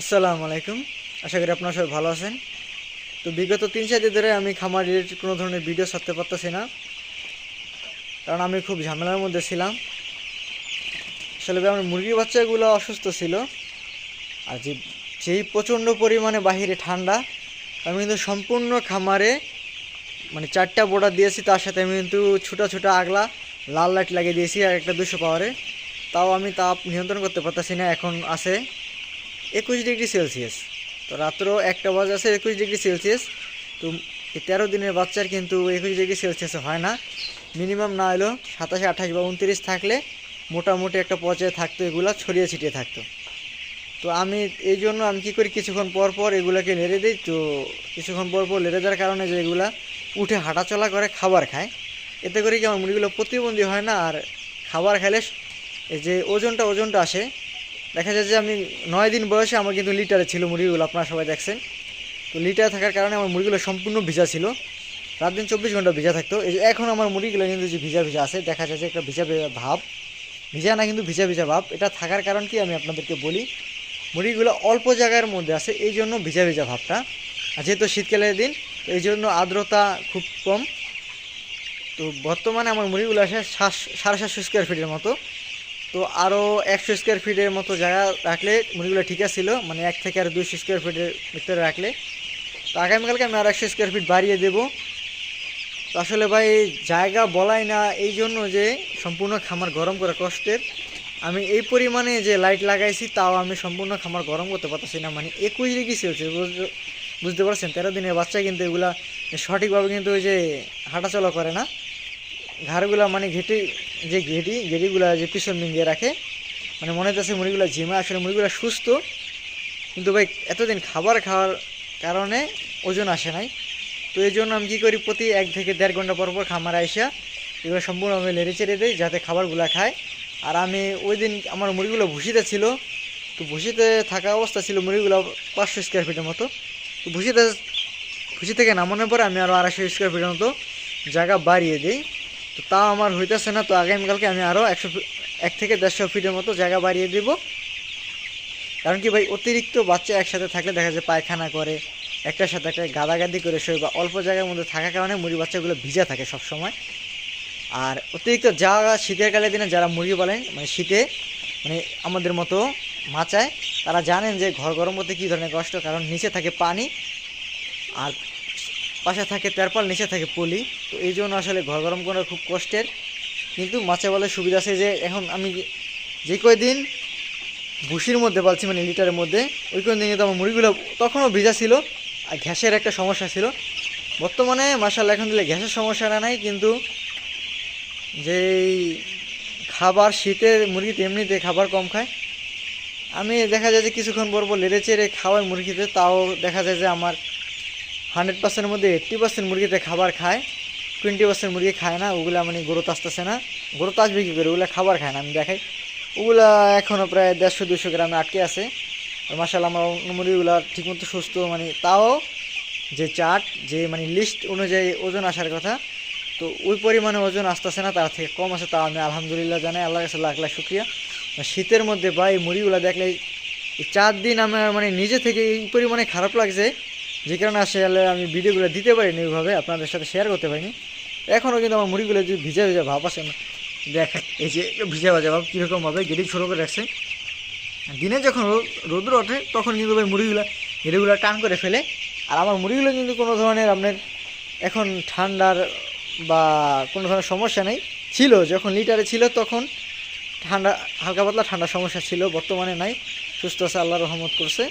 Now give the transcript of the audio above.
আসসালামু আলাইকুম। আশা করি আপনারা সবাই ভালো আছেন। তো বিগত তিন, চার দিন ধরে আমি খামার রিলেটেড কোনো ধরনের ভিডিও ছাড়তে পারতেছি না। কারণ আমি খুব ঝামেলার মধ্যে ছিলাম। আসলে আমার মুরগির বাচ্চাগুলো অসুস্থ ছিল। আর যে, যেই প্রচণ্ড পরিমাণে বাহিরে ঠান্ডা, আমি কিন্তু সম্পূর্ণ খামারে মানে চারটা বোর্ডার দিয়েছি। তার সাথে আমি কিন্তু ছোটো ছোটো আগলা লাল লাইট লাগিয়ে দিয়েছি আর একটা দুশো পাওয়ারে তাও আমি তাপ নিয়ন্ত্রণ করতে পারতেছি না, এখন আছে। একুশ ডিগ্রি সেলসিয়াস। তো রাত্র একটা বাজে আছে একুশ ডিগ্রি সেলসিয়াস। তো তেরো দিনের বাচ্চার কিন্তু একুশ ডিগ্রি সেলসিয়াস হয় না। মিনিমাম না হলেও সাতাশে আঠাশ বা উনত্রিশ থাকলে মোটামুটি একটা পর্যায়ে থাকতো, এগুলো ছড়িয়ে ছিটিয়ে থাকতো। তো আমি এই জন্য আমি কী করি, কিছুক্ষণ পর পর এগুলোকে নেড়ে দিই। তো কিছুক্ষণ পর পর নেড়ে দেওয়ার কারণে যে এগুলা উঠে হাঁটাচলা করে, খাবার খায়। এতে করে কি আমার মুরগিগুলো প্রতিবন্ধী হয় না। আর খাবার খেলে এই যে ওজনটা ওজনটা আসে দেখা যায় যে আমি নয় দিন বয়সে আমার কিন্তু লিটারে ছিল মুরগিগুলো, আপনারা সবাই দেখছেন। তো লিটারে থাকার কারণে আমার মুরগিগুলো সম্পূর্ণ ভিজা ছিল। রাত দিন চব্বিশ ঘণ্টা ভিজা থাকতো। এই যে এখন আমার মুরগিগুলো কিন্তু যে ভিজা ভিজা আছে, দেখা যায় যে একটা ভিজা ভিজা ভাব। ভিজা না কিন্তু ভিজা ভিজা ভাব। এটা থাকার কারণ কি আমি আপনাদেরকে বলি, মুরগিগুলো অল্প জায়গার মধ্যে আছে, এই জন্য ভিজা ভিজা ভাবটা। আর যেহেতু শীতকালের দিন এই জন্য আর্দ্রতা খুব কম। তো বর্তমানে আমার মুরগিগুলো আসে সাড়ে সাতশো স্কোয়ার ফিটের মতো। তো আরও একশো স্কোয়ার ফিটের মতো জায়গা রাখলে মুরগিগুলো ঠিক ছিল মানে এক থেকে আর দুইশো স্কোয়ার ফিটের ভিতরে রাখলে। তো আগামীকালকে আমি আর একশো স্কোয়ার ফিট বাড়িয়ে দেবো। তো আসলে ভাই, জায়গা বলাই না, এই জন্য যে সম্পূর্ণ খামার গরম করা কষ্টের। আমি এই পরিমাণে যে লাইট লাগাইছি, তাও আমি সম্পূর্ণ খামার গরম করতে পারতেছি না মানে একুশ ডিগ্রি সেলসিয়াস বুঝতে পারছেন? তেরো দিনের বাচ্চা কিন্তু এগুলা সঠিকভাবে কিন্তু ওই যে হাঁটাচলা করে না। ঘাড়গুলা মানে ঘেটে যে ঘেটি ঘেটিগুলা যে পিছন মিঙ্গিয়ে রাখে মানে মনে হচ্ছে মুড়িগুলো ঝিমা, আসলে মুড়িগুলো সুস্থ। কিন্তু ভাই, এতদিন খাবার খাওয়ার কারণে ওজন আসে নাই। তো এই জন্য আমি কী করি, প্রতি এক থেকে দেড় ঘণ্টা পর পর খামার আইসা এগুলো সম্পূর্ণ আমি লেড়ে চেড়ে দিই, যাতে খাবারগুলো খায়। আর আমি ওই দিন আমার মুরগিগুলো ভুসিতে ছিল, তো ভুসিতে থাকা অবস্থা ছিল মুরগিগুলো পাঁচশো স্কোয়ার ফিটের মতো। তো ভুসিতে ভুসি থেকে নামানোর পরে আমি আরও আড়াইশো স্কোয়ার ফিটের মতো জায়গা বাড়িয়ে দিই। তো তাও আমার হইতেছে না, তো আগামীকালকে আমি আরও একশো এক থেকে দেড়শো ফিটের মতো জায়গা বাড়িয়ে দেব। কারণ কি ভাই, অতিরিক্ত বাচ্চা একসাথে থাকলে দেখা যায় পায়খানা করে, একটার সাথে একটা গাদাগাদি করে শোয় বা অল্প জায়গার মধ্যে থাকার কারণে মুরগি বাচ্চাগুলো ভিজা থাকে সব সময় আর অতিরিক্ত যারা শীতের কালের দিনে যারা মুরগি বলেন মানে শীতে মানে আমাদের মতো মাচায়, তারা জানেন যে ঘর গরম করতে কী ধরনের কষ্ট, কারণ নিচে থাকে পানি। আর পাশে থাকে তেরপাল, নিচে থাকে পলি। তো এই জন্য আসলে ঘর গরম করা খুব কষ্টের। কিন্তু মাছে বলে সুবিধা আছে যে, এখন আমি যে কয়দিন ভুসির মধ্যে পালছি মানে লিটারের মধ্যে, ওই কয়দিন কিন্তু আমার মুড়িগুলো তখনও ভিজা ছিল, আর গ্যাসের একটা সমস্যা ছিল। বর্তমানে মাসাল্লাহ এখন দিলে গ্যাসের সমস্যাটা নাই, কিন্তু যেই খাবার শীতের মুরগিতে এমনিতে খাবার কম খায়। আমি দেখা যায় যে কিছুক্ষণ পর পর লেড়ে চেড়ে খাওয়াই মুরগিতে, তাও দেখা যায় যে আমার হান্ড্রেড পার্সেন্টের মধ্যে এইট্টি পার্সেন্ট মুরগিতে খাবার খায়, টোয়েন্টি পার্সেন্ট মুরগি খায় না, ওগুলা মানে গ্রোথ আসতেছে না। গ্রোথ আসবে কী করে? ওগুলো খাবার খায় না, আমি দেখাই। ওগুলা এখনও প্রায় দেড়শো দুশো গ্রামে আটকে আছে। আর মাসাল আমার মুরগিগুলো ঠিকমতো সুস্থ মানে তাও যে চার্ট যে মানে লিস্ট অনুযায়ী ওজন আসার কথা, তো ওই পরিমাণে ওজন আসতেছে না, তার থেকে কম আছে তাও আমি আলহামদুলিল্লাহ জানাই আল্লাহ কাছে লাখ লাখ শুক্রিয়া। শীতের মধ্যে বা এই মুড়িগুলো দেখলে চার দিন আমার মানে নিজে থেকে এই পরিমাণে খারাপ লাগছে যে কারণে আসলে আমি ভিডিওগুলো দিতে পারিনি ওইভাবে, আপনাদের সাথে শেয়ার করতে পারিনি। এখনও কিন্তু আমার মুড়িগুলো যে ভিজা ভিজা ভাব আছে না দেখা এই যে ভিজা ভাজা ভাব কীরকমভাবে গেটি ছোটো করে রাখছে। দিনে যখন রোদ, রোদ্র ওঠে, তখন কিন্তু ভাই মুড়িগুলো গেটিগুলো টান করে ফেলে। আর আমার মুড়িগুলো কিন্তু কোনো ধরনের আপনার এখন ঠান্ডার বা কোনো ধরনের সমস্যা নেই। ছিল, যখন লিটারে ছিল তখন ঠান্ডা, হালকা পাতলা ঠান্ডার সমস্যা ছিল, বর্তমানে নাই। সুস্থ আছে, আল্লাহ রহমত করছে।